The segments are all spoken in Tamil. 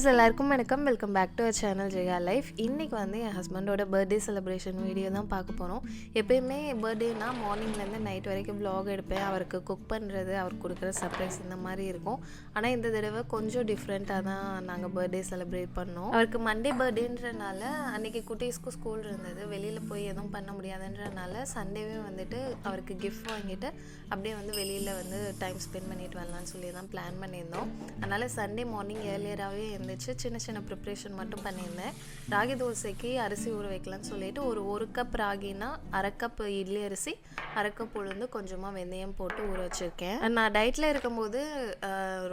ஃப்ரெண்ட்ஸ் எல்லாருக்கும் வணக்கம். Welcome back to our channel Jaya life. இன்றைக்கி வந்து என் ஹஸ்பண்டோட பர்த்டே செலிப்ரேஷன் வீடியோ தான் பார்க்க போகிறோம் எப்பயுமே பர்த்டேனா மார்னிங்லேருந்து நைட் வரைக்கும் ப்ளாக் எடுப்பேன். அவருக்கு குக் பண்ணுறது அவருக்கு கொடுக்குற சர்ப்ரைஸ் இந்த மாதிரி இருக்கும். ஆனால் இந்த தடவை கொஞ்சம் டிஃப்ரெண்ட்டாக தான் நாங்கள் பர்த்டே செலிப்ரேட் பண்ணோம். அவருக்கு மண்டே பர்த்டேன்றனால அன்றைக்கி குட்டீஸ்க்கும் ஸ்கூல் இருந்தது. வெளியில் போய் எதுவும் பண்ண முடியாதுன்றனால சண்டேவே வந்துட்டு அவருக்கு கிஃப்ட் வாங்கிட்டு அப்படியே வந்து வெளியில் வந்து டைம் ஸ்பெண்ட் பண்ணிட்டு வரலான்னு சொல்லி தான் பிளான் பண்ணியிருந்தோம். அதனால் சண்டே மார்னிங் ஏர்லியராகவே இருந்துச்சு. சின்ன சின்ன ப்ரிப்ரேஷன் மட்டும் பண்ணியிருந்தேன். ராகி தோசைக்கு அரிசி ஊற வைக்கலாம்னு சொல்லிட்டு ஒரு ஒரு கப் ராகினா அரை கப் இட்லி அரிசி அரை கப் உளுந்து கொஞ்சமாக வெந்தயம் போட்டு ஊற வச்சுருக்கேன். நான் டயட்டில் இருக்கும்போது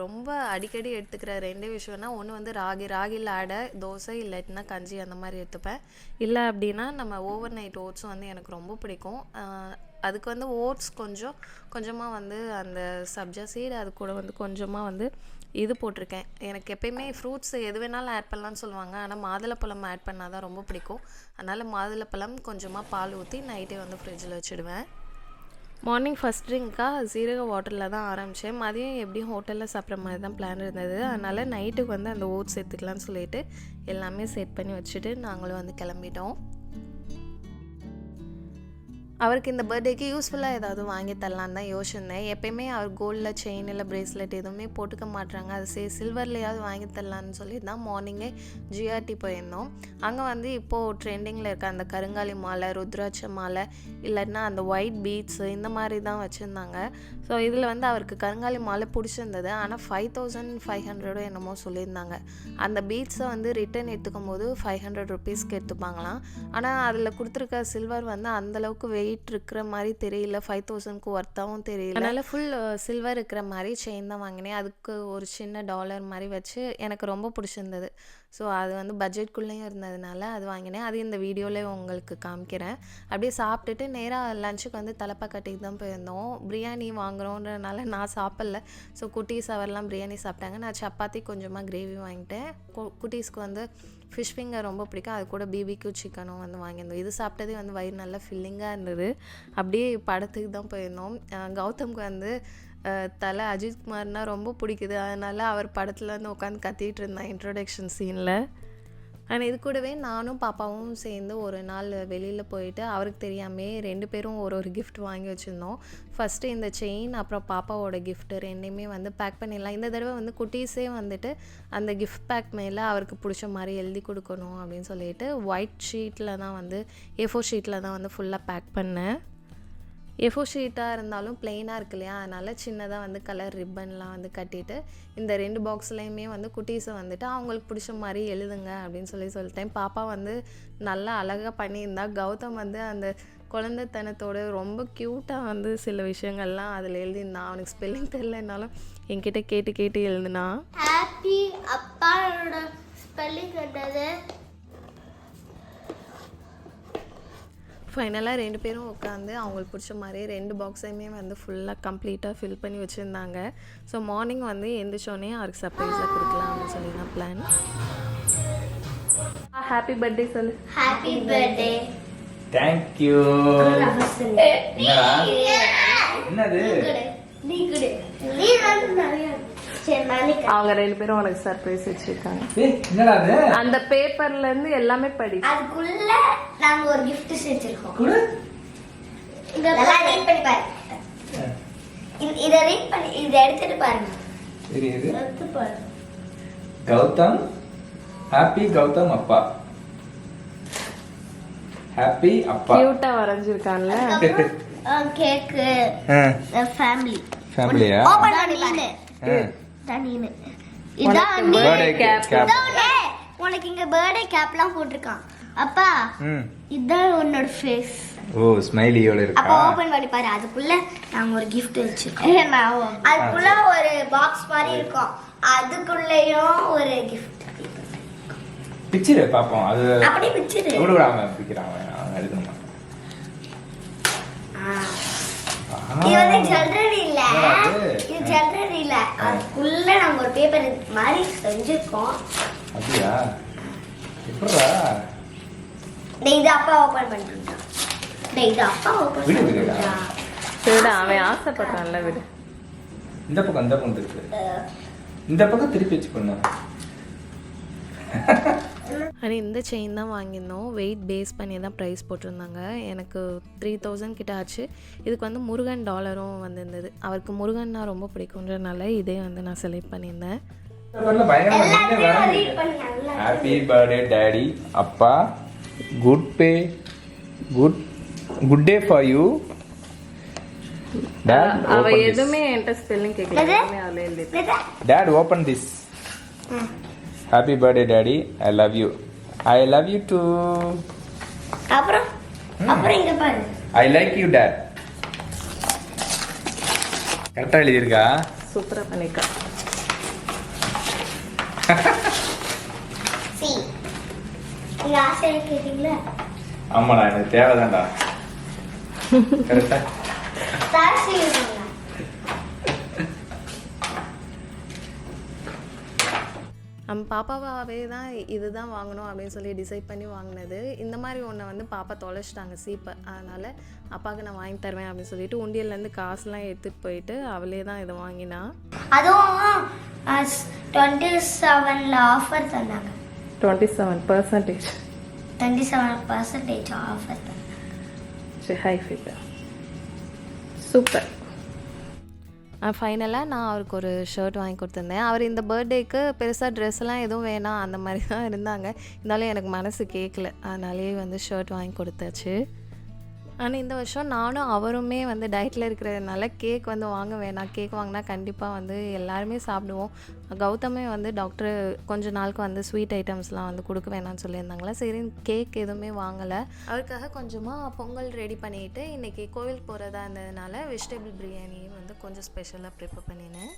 ரொம்ப அடிக்கடி எடுத்துக்கிற ரெண்டே விஷயம்னா ஒன்று வந்து ராகி ராகியில் அடை தோசை இல்லாட்டினா கஞ்சி அந்த மாதிரி எடுத்துப்பேன். இல்லை அப்படின்னா நம்ம ஓவர் நைட் ஓட்ஸும் வந்து எனக்கு ரொம்ப பிடிக்கும். அதுக்கு வந்து ஓட்ஸ் கொஞ்சம் கொஞ்சமாக வந்து அந்த சப்ஜா சீடு அது கூட வந்து கொஞ்சமாக வந்து இது போட்டிருக்கேன். எனக்கு எப்பயுமே ஃப்ரூட்ஸ் எது வேணாலும் ஆட் பண்ணலாம்னு சொல்லுவாங்க. ஆனால் மாதுளப்பழம் ஆட் பண்ணால் தான் ரொம்ப பிடிக்கும். அதனால் மாதுளப்பழம் கொஞ்சமாக பால் ஊற்றி நைட்டே வந்து ஃப்ரிட்ஜில் வச்சுடுவேன். மார்னிங் ஃபஸ்ட் ட்ரிங்க்காக ஜீரக வாட்டரில் தான் ஆரம்பித்தேன் மதியம் எப்படியும் ஹோட்டலில் சாப்பிட்ற மாதிரி தான் பிளான் இருந்தது. அதனால் நைட்டுக்கு வந்து அந்த ஓட்ஸ் எடுத்துக்கலாம்னு சொல்லிட்டு எல்லாமே செட் பண்ணி வச்சுட்டு நாங்களும் வந்து கிளம்பிட்டோம். அவருக்கு இந்த பர்த்டேக்கு யூஸ்ஃபுல்லாக ஏதாவது வாங்கி தரலான்னு தான் யோசிச்சிருந்தேன். எப்பயுமே அவர் கோல்டில் செயின் இல்லை பிரேஸ்லெட் எதுவுமே போட்டுக்க மாட்றாங்க. அது சரி சில்வர்லையாவது வாங்கி தரலான்னு சொல்லி தான் மார்னிங்கே ஜிஆர்டி போயிருந்தோம். அங்கே வந்து இப்போது ட்ரெண்டிங்கில் இருக்க அந்த கருங்காலி மாலை ருத்ராட்ச மாலை இல்லைன்னா அந்த ஒயிட் பீட்ஸு இந்த மாதிரி தான் வச்சுருந்தாங்க. ஸோ இதில் வந்து அவருக்கு கருங்காலி மாலை பிடிச்சிருந்தது. ஆனால் ஃபைவ் தௌசண்ட் ஃபைவ் ஹண்ட்ரடோ என்னமோ சொல்லியிருந்தாங்க. அந்த பீட்ஸை வந்து ரிட்டர்ன் எடுத்துக்கும் போது ஃபைவ் ஹண்ட்ரட் ருபீஸ்க்கு எடுத்துப்பாங்களாம். ஆனால் அதில் கொடுத்துருக்க சில்வர் வந்து அந்தளவுக்கு வெயிட் இருக்கிற மாதிரி தெரியல ஃபைவ் தௌசண்ட்க்கு ஒர்த்தாகவும் தெரியல. அதனால் ஃபுல் சில்வர் இருக்கிற மாதிரி செயின் தான் வாங்கினேன். அதுக்கு ஒரு சின்ன டாலர் மாதிரி வச்சு எனக்கு ரொம்ப பிடிச்சிருந்தது. ஸோ அது வந்து பட்ஜெட்குள்ளேயும் இருந்ததுனால அது வாங்கினேன். அது இந்த வீடியோவில் உங்களுக்கு காமிக்கிறேன். அப்படியே சாப்பிட்டுட்டு நேராக லஞ்சுக்கு வந்து தலைப்பா கட்டிக்கு தான் போயிருந்தோம். பிரியாணி வாங்குறோன்றனால நான் சாப்பிடல. ஸோ குட்டீஸ் அவர்லாம் பிரியாணி சாப்பிட்டாங்க. நான் சப்பாத்தி கொஞ்சமாக கிரேவி வாங்கிட்டேன். கு- குட்டீஸ்க்கு வந்து ஃபிஷ் ஃபிங்கர் ரொம்ப பிடிக்கும். அது கூட பிபிக்யூ சிக்கனும் வந்து வாங்கியிருந்தோம். இது சாப்பிட்டதே வந்து வயிறு நல்லா ஃபில்லிங்காக இருந்தது. அப்படியே படத்துக்கு தான் போயிருந்தோம். கௌதம்க்கு வந்து தலை அஜித் குமார்னா ரொம்ப பிடிக்குது. அதனால அவர் படத்தில் வந்து உட்காந்து கத்திட்டு இருந்தான் இன்ட்ரோடக்ஷன் சீனில் ஆனால் இது கூடவே நானும் பாப்பாவும் சேர்ந்து ஒரு நாள் வெளியில் போயிட்டு அவருக்கு தெரியாமே ரெண்டு பேரும் ஒரு ஒரு கிஃப்ட் வாங்கி வச்சுருந்தோம். ஃபஸ்ட்டு இந்த செயின் அப்புறம் பாப்பாவோட கிஃப்ட்டு ரெண்டையுமே வந்து பேக் பண்ணிடலாம். இந்த தடவை வந்து குட்டீஸே வந்துட்டு அந்த கிஃப்ட் பேக் மேலே அவருக்கு பிடிச்ச மாதிரி எழுதி கொடுக்கணும் அப்படின்னு சொல்லிட்டு ஒயிட் ஷீட்டில் தான் வந்து ஏ ஃபோர் ஷீட்டில் தான் வந்து ஃபுல்லாக பேக் பண்ணேன். எஃபோ ஷீட்டாக இருந்தாலும் பிளெயினாக இருக்கு இல்லையா? அதனால் சின்னதாக வந்து கலர் ரிப்பன்லாம் வந்து கட்டிட்டு இந்த ரெண்டு பாக்ஸ்லேயுமே வந்து குட்டீஸை வந்துட்டு அவங்களுக்கு பிடிச்ச மாதிரி எழுதுங்க அப்படின்னு சொல்லி சொல்லிட்டேன். பாப்பா வந்து நல்லா அழகாக பண்ணியிருந்தா. கௌதம் வந்து அந்த குழந்தைத்தனத்தோட ரொம்ப க்யூட்டாக வந்து சில விஷயங்கள்லாம் அதில் எழுதியிருந்தான் அவனுக்கு ஸ்பெல்லிங் தெரிலனாலும் என்கிட்ட கேட்டு கேட்டு எழுதுனா. ஹாப்பி அப்பாவோட ஸ்பெல்லிங் என்னது? ஃபைனலாக ரெண்டு பேரும் உட்காந்து அவங்களுக்கு பிடிச்ச மாதிரி ரெண்டு பாக்ஸையுமே வந்து ஃபுல்லாக கம்ப்ளீட்டாக ஃபில் பண்ணி வச்சுருந்தாங்க. ஸோ மார்னிங் வந்து எந்திரிச்சோடனே அவருக்கு சர்ப்ரைஸாக கொடுக்கலாம் அப்படின்னு சொல்லி தான் பிளான் ஹாப்பி பர்த்டே சொல்லு ஹாப்பி பர்த்டே தேங்க்யூ என்னடா? என்னது? நீ குடு. நீ வந்து நிறைய அவங்க ரெண்டு பேரும் உனக்கு சர்ப்ரைஸ் வச்சுருக்காங்க. அந்த பேப்பர்லேருந்து எல்லாமே படி. அதுக்குள்ள நாங்க ஒரு gift செஞ்சிருக்கோம் குடு. இத ரீட் பண்ணி இத ரீட் பண்ணி இத எடுத்துட்டு பாருங்க. தெரியுது எடுத்து பாரு. கௌதம் ஹாப்பி கௌதம் அப்பா. ஹாப்பி அப்பா. க்யூட்டாக வரைஞ்சிருக்கான்ல. கேக்கு ஃபேமிலி ஃபேமிலியா ஓபன் பண்ணி பாரு. தனின்னு இதான் உனக்கு இங்க பர்த்டே கேப்லாம் போட்டிருக்கான். அப்பா ம். இதான் உன்னோட ஃபேஸ் ஓ ஸ்மைலியோட அப்ப இருக்கா ஓபன் பண்ணி பாரு. அதுக்குள்ள நாங்க ஒரு gift வச்சிருக்கோம். அதுக்குள்ள ஒரு பாக்ஸ் மாதிரி இருக்கும். அதுக்குள்ளேயும் ஒரு gift. பிச்சிரு பாப்போம். அது அப்படியே பிச்சிரு. எவ்வளோ விடாம பிக்கிறான்? அவன் அவன் எடுக்கணுமா இது வந்து ஜுவல்லரி இல்ல என்னடா இது? இது ஜுவல்லரி இல்ல அதுக்குள்ள நாங்க ஒரு பேப்பர் மாதிரி செஞ்சிருக்கோம். அப்படியா? எப்படா டேய் இது அப்பா ஓபன் பண்ணிட்டான் டேய் இது அப்பா ஓபன் விடு, விடுடா. விடு அவன் ஆசைப்பட்டான்ல விடு. இந்த பக்கம் இந்த பக்கம் இருக்கு. இந்த பக்கம் திருப்பி வச்சு பண்ணு. ஆனால் இந்த செயின் தான் வாங்கியிருந்தோம். வெயிட் பேஸ் பண்ணி தான் ப்ரைஸ் போட்டிருந்தாங்க. எனக்கு த்ரீ தௌசண்ட் கிட்ட ஆச்சு. இதுக்கு வந்து முருகன் டாலரும் வந்திருந்தது. அவருக்கு முருகன்னா ரொம்ப பிடிக்குன்றனால இதே வந்து நான் செலக்ட் பண்ணியிருந்தேன். Read பண்ணி நல்லா ஹாப்பி பர்த்டே டேடி அப்பா good bay good good day for you dad அவ ஓபன் திஸ் எதுவுமே என்கிட்ட ஸ்பெல்லிங் கேட்கல எல்லாமே அவளே எழுதி இது? Dad open this happy birthday daddy I love you I love you too அப்புறம் அப்புறம் இங்க பாரு. ஐ லைக் யூ டேட் கரெக்டாக எழுதியிருக்கா? சூப்பராக பண்ணிக்கா ஆமாடா எனக்கு தேவைதான்டா. கரெக்டா நம்ம பாப்பாவாகவே தான் இதுதான் வாங்கணும் அப்படின்னு சொல்லி டிசைட் பண்ணி வாங்கினது. இந்த மாதிரி ஒன்றை வந்து பாப்பா தொலைச்சிட்டாங்க சீப்பை. அதனால் அப்பாவுக்கு நான் வாங்கி தருவேன் அப்படின்னு சொல்லிட்டு உண்டியல்லேருந்து காசுலாம் எடுத்துகிட்டு போயிட்டு அவளே தான் இதை வாங்கினா. அதுவும் டுவெண்ட்டி செவன்ல ஆஃபர் தந்தாங்க. Twenty seven percentage twenty seven percentage offer சரி ஹை ஃபிட்டர் சூப்பர் ஃபைனலாக நான் அவருக்கு ஒரு ஷர்ட் வாங்கி கொடுத்துருந்தேன். அவர் இந்த பர்த்டேக்கு பெருசாக ட்ரெஸ்லாம் எதுவும் வேணாம் அந்த மாதிரி தான் இருந்தாங்க. இருந்தாலும் எனக்கு மனசு கேட்கல அதனாலேயே வந்து ஷர்ட் வாங்கி கொடுத்தாச்சு. ஆனால் இந்த வருஷம் நானும் அவருமே வந்து டயட்டில் இருக்கிறதுனால கேக் வந்து வாங்க வேணாம். கேக் வாங்கினா கண்டிப்பாக வந்து எல்லாருமே சாப்பிடுவோம். கௌதமே வந்து டாக்டர் கொஞ்ச நாளுக்கு வந்து ஸ்வீட் ஐட்டம்ஸ்லாம் வந்து கொடுக்க வேணாம்னு சொல்லியிருந்தாங்களா. சரி கேக் எதுவுமே வாங்கலை. அவருக்காக கொஞ்சமாக பொங்கல் ரெடி பண்ணிட்டு இன்றைக்கி கோவிலுக்கு போகிறதா இருந்ததுனால வெஜிடபிள் பிரியாணி வந்து கொஞ்சம் ஸ்பெஷலாக ப்ரிப்பேர் பண்ணினேன்.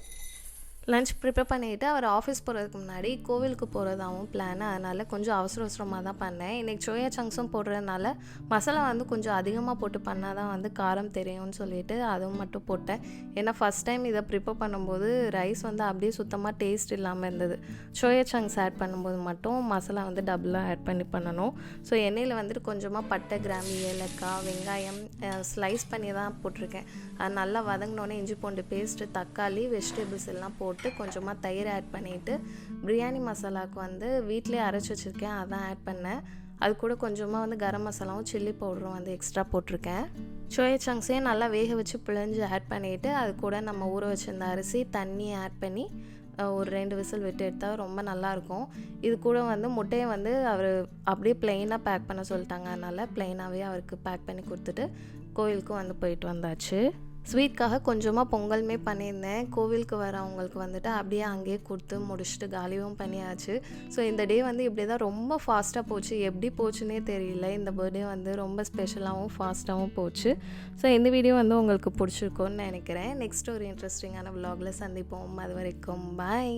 லன்ச் ப்ரிப்பேர் பண்ணிவிட்டு அவர் ஆஃபீஸ் போகிறதுக்கு முன்னாடி கோவிலுக்கு போகிறதாவும் பிளான் அதனால் கொஞ்சம் அவசர அவசரமாக தான் பண்ணேன். இன்றைக்கி சோயா சங்க்ஸும் போடுறதுனால மசாலா வந்து கொஞ்சம் அதிகமாக போட்டு பண்ணால் தான் வந்து காரம் தெரியும்னு சொல்லிட்டு அதுவும் மட்டும் போட்டேன். ஏன்னா ஃபஸ்ட் டைம் இதை ப்ரிப்பேர் பண்ணும்போது ரைஸ் வந்து அப்படியே சுத்தமாக டேஸ்ட் இல்லாமல் இருந்தது. சோயா சங்க்ஸ் ஆட் பண்ணும்போது மட்டும் மசாலா வந்து டபுளாக ஆட் பண்ணி பண்ணணும். ஸோ எண்ணெயில் வந்துட்டு கொஞ்சமாக பட்டை கிராம்பு ஏலக்காய் வெங்காயம் ஸ்லைஸ் பண்ணி தான் போட்டிருக்கேன். அது நல்லா வதங்கினோடனே இஞ்சி பூண்டு பேஸ்ட்டு தக்காளி வெஜிடபிள்ஸ் எல்லாம் போட்டு கொஞ்சமாக தயிர் ஆட் பண்ணிவிட்டு பிரியாணி மசாலாவுக்கு வந்து வீட்டிலே அரைச்சி வச்சுருக்கேன். அதான் ஆட் பண்ணேன். அது கூட கொஞ்சமாக வந்து கரம் மசாலாவும் சில்லி பவுடரும் வந்து எக்ஸ்ட்ரா போட்டிருக்கேன். சோயா சங்க்ஸையும் நல்லா வேக வச்சு பிழிஞ்சு ஆட் பண்ணிவிட்டு அது கூட நம்ம ஊற வச்சிருந்த அரிசி தண்ணியை ஆட் பண்ணி ஒரு ரெண்டு விசில் விட்டு எடுத்தால் ரொம்ப நல்லாயிருக்கும் இது கூட வந்து முட்டையை வந்து அவர் அப்படியே ப்ளெயினாக பேக் பண்ண சொல்லிட்டாங்க. அதனால் ப்ளெயினாகவே அவருக்கு பேக் பண்ணி கொடுத்துட்டு கோயிலுக்கும் வந்து போயிட்டு வந்தாச்சு. ஸ்வீட்காக கொஞ்சமாக பொங்கலுமே பண்ணியிருந்தேன். கோவிலுக்கு வரவங்களுக்கு வந்துட்டு அப்படியே அங்கேயே கொடுத்து முடிச்சுட்டு காலியும் பண்ணியாச்சு. ஸோ இந்த டே வந்து இப்படி தான் ரொம்ப ஃபாஸ்ட்டாக போச்சு. எப்படி போச்சுன்னே தெரியல. இந்த பர்த்டே வந்து ரொம்ப ஸ்பெஷலாகவும் ஃபாஸ்ட்டாகவும் போச்சு. ஸோ இந்த வீடியோ வந்து உங்களுக்கு பிடிச்சிருக்கோன்னு நினைக்கிறேன். நெக்ஸ்ட் ஒரு இன்ட்ரெஸ்டிங்கான விலாகில் சந்திப்போம். அது வரைக்கும் பாய்